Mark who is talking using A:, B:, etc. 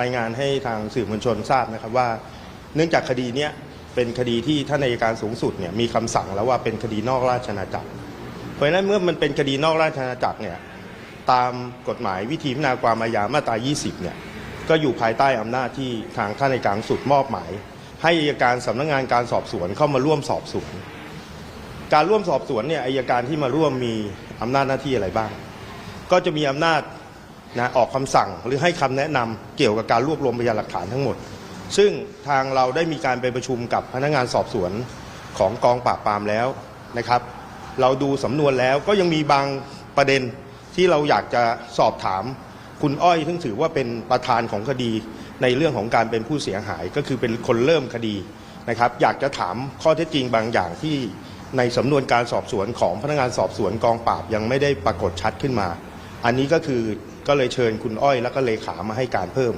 A: รายงานให้ทางสื่อมวลชนทราบนะครับว่า เนื่องจากคดีเนี้ยเป็นคดีที่ท่านอัยการสูงสุดเนี่ยมีคำสั่งแล้วว่าเป็นคดีนอกราชอาณาจักร เพราะฉะนั้นเมื่อมันเป็นคดีนอกราชอาณาจักรเนี่ยตามกฎหมายวิธีพิจารณาความอาญามาตรา 20 เนี่ยก็อยู่ภายใต้อำนาจที่ทางท่านอัยการสุดมอบหมาย ให้อัยการสำนักงานการสอบสวนเข้ามาร่วมสอบสวน การร่วมสอบสวนเนี่ยอัยการที่มาร่วมมีอำนาจหน้าที่อะไรบ้าง ก็จะมีอำนาจ นะออกคำสั่งหรือให้คำแนะนำเกี่ยวกับการรวบรวมพยานหลักฐานทั้งหมด ซึ่งทางเราได้มีการไปประชุมกับพนักงานสอบสวนของกองปราบปรามแล้วนะครับ เราดูสำนวนแล้วก็ยังมีบางประเด็นที่เราอยากจะสอบถามคุณอ้อยซึ่งถือว่าเป็นประธานของคดีในเรื่องของการเป็นผู้เสียหายก็คือเป็นคนเริ่มคดีนะครับ อยากจะถามข้อเท็จจริงบางอย่างที่ในสำนวนการสอบสวนของพนักงานสอบสวนกองปราบยังไม่ได้ปรากฏชัดขึ้นมา อันนี้ก็คือ ก็เลยเชิญคุณอ้อยแล้วก็เลขามาให้การเพิ่ม